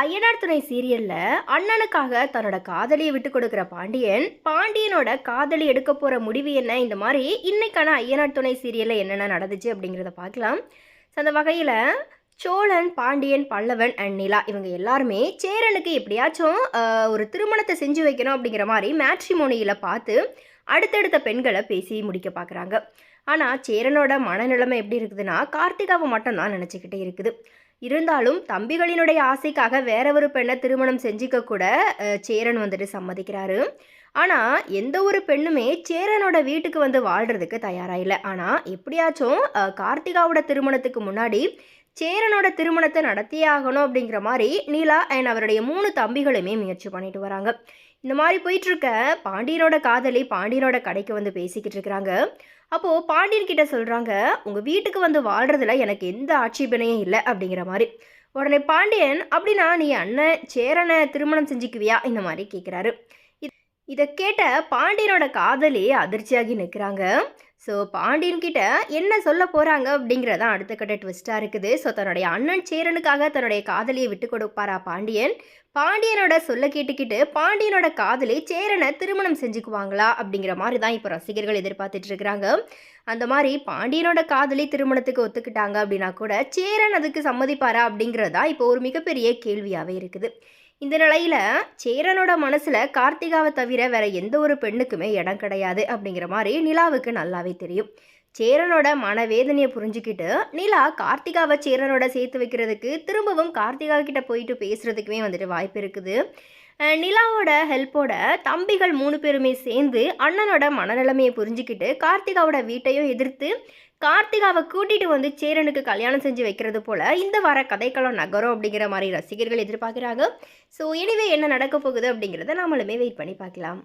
ஐயனார் துணை சீரியல்ல அண்ணனுக்காக தன்னோட காதலியை விட்டு கொடுக்குற பாண்டியன் பாண்டியனோட காதலி எடுக்க போற முடிவு என்ன? இந்த மாதிரி இன்னைக்கான ஐயனார் துணை சீரியல்ல என்னென்ன நடந்துச்சு அப்படிங்கிறத பார்க்கலாம். ஸோ அந்த வகையில் சோழன் பாண்டியன் பல்லவன் அண்ட் நிலா இவங்க எல்லாருமே சேரனுக்கு எப்படியாச்சும் ஒரு திருமணத்தை செஞ்சு வைக்கணும் அப்படிங்கிற மாதிரி மேட்ரிமோனியில் பார்த்து அடுத்தடுத்த பெண்களை பேசி முடிக்க பார்க்குறாங்க. ஆனால் சேரனோட மனநிலைமை எப்படி இருக்குதுன்னா கார்த்திகாவை மட்டும்தான் நினச்சிக்கிட்டே இருக்குது. இருந்தாலும் தம்பிகளினுடைய ஆசைக்காக வேற ஒரு பெண்ணை திருமணம் செஞ்சுக்க கூட சேரன் வந்துட்டு சம்மதிக்கிறாரு. ஆனால் எந்த ஒரு பெண்ணுமே சேரனோட வீட்டுக்கு வந்து வாழ்கிறதுக்கு தயாராக இல்லை. ஆனால் எப்படியாச்சும் கார்த்திகாவோட திருமணத்துக்கு முன்னாடி சேரனோட திருமணத்தை நடத்தியே ஆகணும் அப்படிங்கிற மாதிரி நீலா அண்ட் அவருடைய மூணு தம்பிகளுமே முயற்சி பண்ணிட்டு வராங்க. இந்த மாதிரி போயிட்டுருக்க பாண்டியனோட காதலி பாண்டியனோட கடைக்கு வந்து பேசிக்கிட்டு இருக்கிறாங்க. அப்போது பாண்டியன் கிட்ட சொல்கிறாங்க உங்கள் வீட்டுக்கு வந்து வாழ்கிறதுல எனக்கு எந்த ஆட்சேபனையும் இல்லை அப்படிங்கிற மாதிரி. உடனே பாண்டியன் அப்படின்னா நீ அண்ணன் சேரனை திருமணம் செஞ்சுக்குவியா? இந்த மாதிரி கேட்குறாரு இதை கேட்ட பாண்டியனோட காதலி அதிர்ச்சியாகி நிற்கிறாங்க ஸோ பாண்டியன் கிட்ட என்ன சொல்ல போகிறாங்க அப்படிங்கிறதான் அடுத்த கட்ட ட்விஸ்ட்டாக இருக்குது. ஸோ தன்னுடைய அண்ணன் சேரனுக்காக தன்னுடைய காதலியை விட்டு கொடுப்பாரா பாண்டியன்? பாண்டியனோட சொல்ல கேட்டுக்கிட்டு பாண்டியனோட காதலி சேரனை திருமணம் செஞ்சுக்குவாங்களா அப்படிங்கிற மாதிரி தான் இப்போ ரசிகர்கள் எதிர்பார்த்துட்டு இருக்கிறாங்க. அந்த மாதிரி பாண்டியனோட காதலி திருமணத்துக்கு ஒத்துக்கிட்டாங்க அப்படின்னா கூட சேரன் அதுக்கு சம்மதிப்பாரா அப்படிங்கிறதான் இப்போ ஒரு மிகப்பெரிய கேள்வியாகவே இருக்குது. இந்த நிலையில் சேரனோட மனசில் கார்த்திகாவை தவிர வேற எந்த ஒரு பெண்ணுக்குமே இடம் கிடையாது அப்படிங்கிற மாதிரி நிலாவுக்கு நல்லாவே தெரியும். சேரனோட மனவேதனையை புரிஞ்சுக்கிட்டு நிலா கார்த்திகாவை சேரனோட சேர்த்து வைக்கிறதுக்கு திரும்பவும் கார்த்திகா கிட்ட போயிட்டு பேசுறதுக்குமே வந்துட்டு வாய்ப்பு இருக்குது. நிலாவோட ஹெல்ப்போட தம்பிகள் மூணு பேருமே சேர்ந்து அண்ணனோட மனநிலைமையை புரிஞ்சுக்கிட்டு கார்த்திகாவோட வீட்டையும் எதிர்த்து கார்த்திகாவை கூட்டிட்டு வந்து சேரனுக்கு கல்யாணம் செஞ்சு வைக்கிறது போல இந்த வார கதைக்களம் நகரம் அப்படிங்கிற மாதிரி ரசிகர்கள் எதிர்பார்க்குறாங்க. ஸோ எனிவே என்ன நடக்க போகுது அப்படிங்கிறத நாமளுமே வெயிட் பண்ணி பார்க்கலாம்.